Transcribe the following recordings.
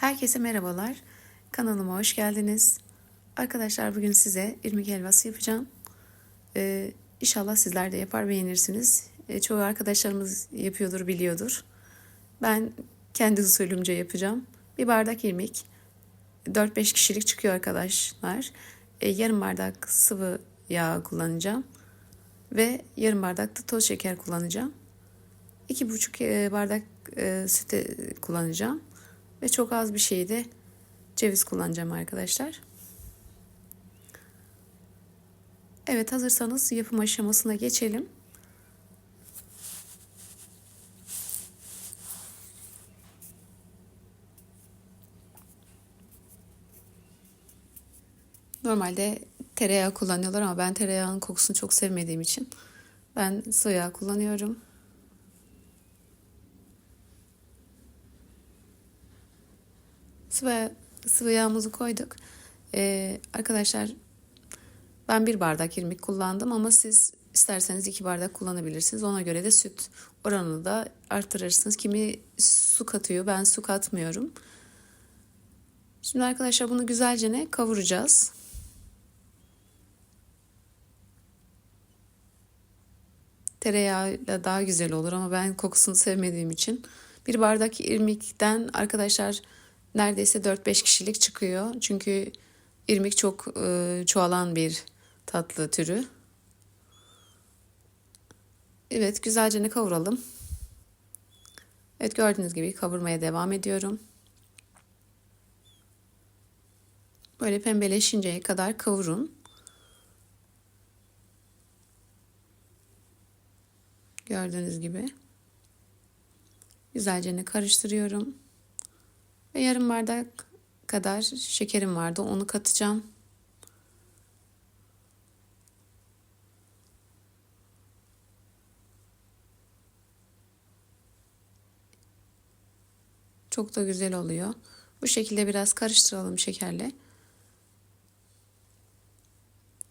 Herkese merhabalar. Kanalıma hoş geldiniz. Arkadaşlar bugün size irmik helvası yapacağım. Ee, inşallah sizler de yapar beğenirsiniz. Ee, çoğu arkadaşlarımız yapıyordur biliyordur. Ben kendi usulümce yapacağım. Bir bardak irmik. 4-5 kişilik çıkıyor arkadaşlar. Ee, yarım bardak sıvı yağ kullanacağım. Ve yarım bardak da toz şeker kullanacağım. 2,5 bardak e, süt kullanacağım. Ve çok az bir şeyde ceviz kullanacağım arkadaşlar. Evet hazırsanız yapım aşamasına geçelim. Normalde tereyağı kullanıyorlar ama ben tereyağının kokusunu çok sevmediğim için ben sıvı yağ kullanıyorum. Sıvı, sıvı yağımızı koyduk. Ee, arkadaşlar ben bir bardak irmik kullandım ama siz isterseniz iki bardak kullanabilirsiniz. Ona göre de süt oranını da artırırsınız. Kimi su katıyor ben su katmıyorum. Şimdi arkadaşlar bunu güzelce ne kavuracağız. Tereyağıyla daha güzel olur ama ben kokusunu sevmediğim için bir bardak irmikten arkadaşlar neredeyse 4-5 kişilik çıkıyor. Çünkü irmik çok e, çoğalan bir tatlı türü. Evet güzelce ne kavuralım. Evet gördüğünüz gibi kavurmaya devam ediyorum. Böyle pembeleşinceye kadar kavurun. Gördüğünüz gibi. Güzelce ne karıştırıyorum. Yarım bardak kadar şekerim vardı. Onu katacağım. Çok da güzel oluyor. Bu şekilde biraz karıştıralım şekerle.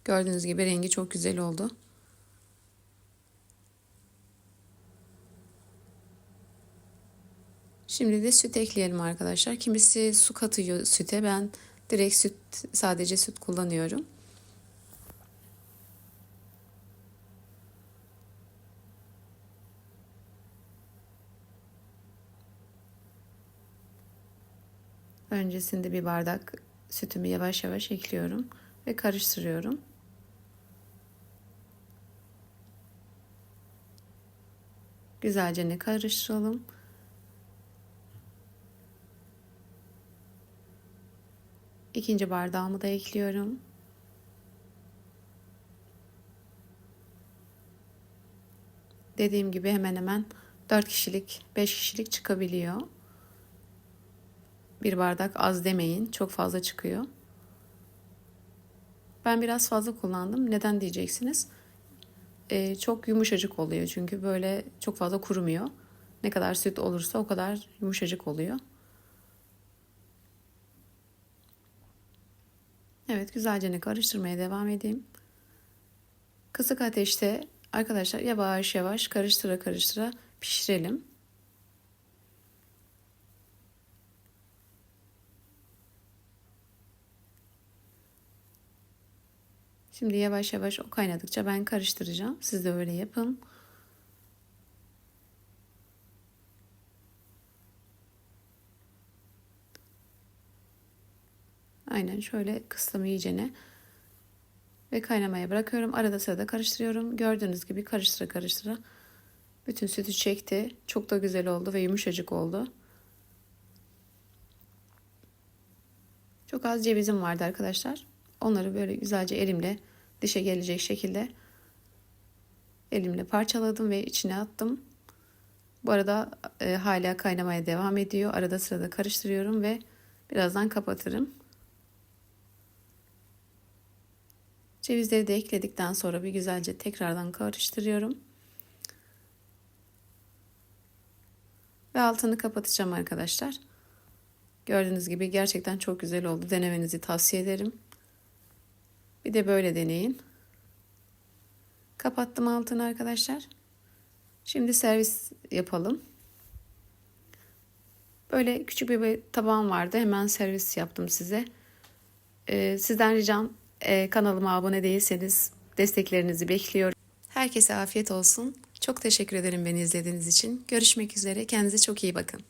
Gördüğünüz gibi rengi çok güzel oldu. Şimdi de süt ekleyelim arkadaşlar. Kimisi su katıyor süte. Ben direkt süt sadece süt kullanıyorum. Öncesinde bir bardak sütümü yavaş yavaş ekliyorum ve karıştırıyorum. Güzelce ne karıştıralım. İkinci bardağımı da ekliyorum. Dediğim gibi hemen hemen 4 kişilik, 5 kişilik çıkabiliyor. Bir bardak az demeyin. Çok fazla çıkıyor. Ben biraz fazla kullandım. Neden diyeceksiniz? Ee, çok yumuşacık oluyor çünkü böyle çok fazla kurumuyor. Ne kadar süt olursa o kadar yumuşacık oluyor. Evet güzelce karıştırmaya devam edeyim. Kısık ateşte arkadaşlar yavaş yavaş karıştıra karıştıra pişirelim. Şimdi yavaş yavaş o kaynadıkça ben karıştıracağım. Siz de öyle yapın. Aynen şöyle kıstım iyicene. Ve kaynamaya bırakıyorum. Arada sırada karıştırıyorum. Gördüğünüz gibi karıştıra karıştıra. Bütün sütü çekti. Çok da güzel oldu ve yumuşacık oldu. Çok az cevizim vardı arkadaşlar. Onları böyle güzelce elimle dişe gelecek şekilde elimle parçaladım ve içine attım. Bu arada e, hala kaynamaya devam ediyor. Arada sırada karıştırıyorum ve birazdan kapatırım. Cevizleri de ekledikten sonra bir güzelce tekrardan karıştırıyorum. Ve altını kapatacağım arkadaşlar. Gördüğünüz gibi gerçekten çok güzel oldu. Denemenizi tavsiye ederim. Bir de böyle deneyin. Kapattım altını arkadaşlar. Şimdi servis yapalım. Böyle küçük bir tabağım vardı. Hemen servis yaptım size. Ee, sizden ricam e, kanalıma abone değilseniz desteklerinizi bekliyorum. Herkese afiyet olsun. Çok teşekkür ederim beni izlediğiniz için. Görüşmek üzere. Kendinize çok iyi bakın.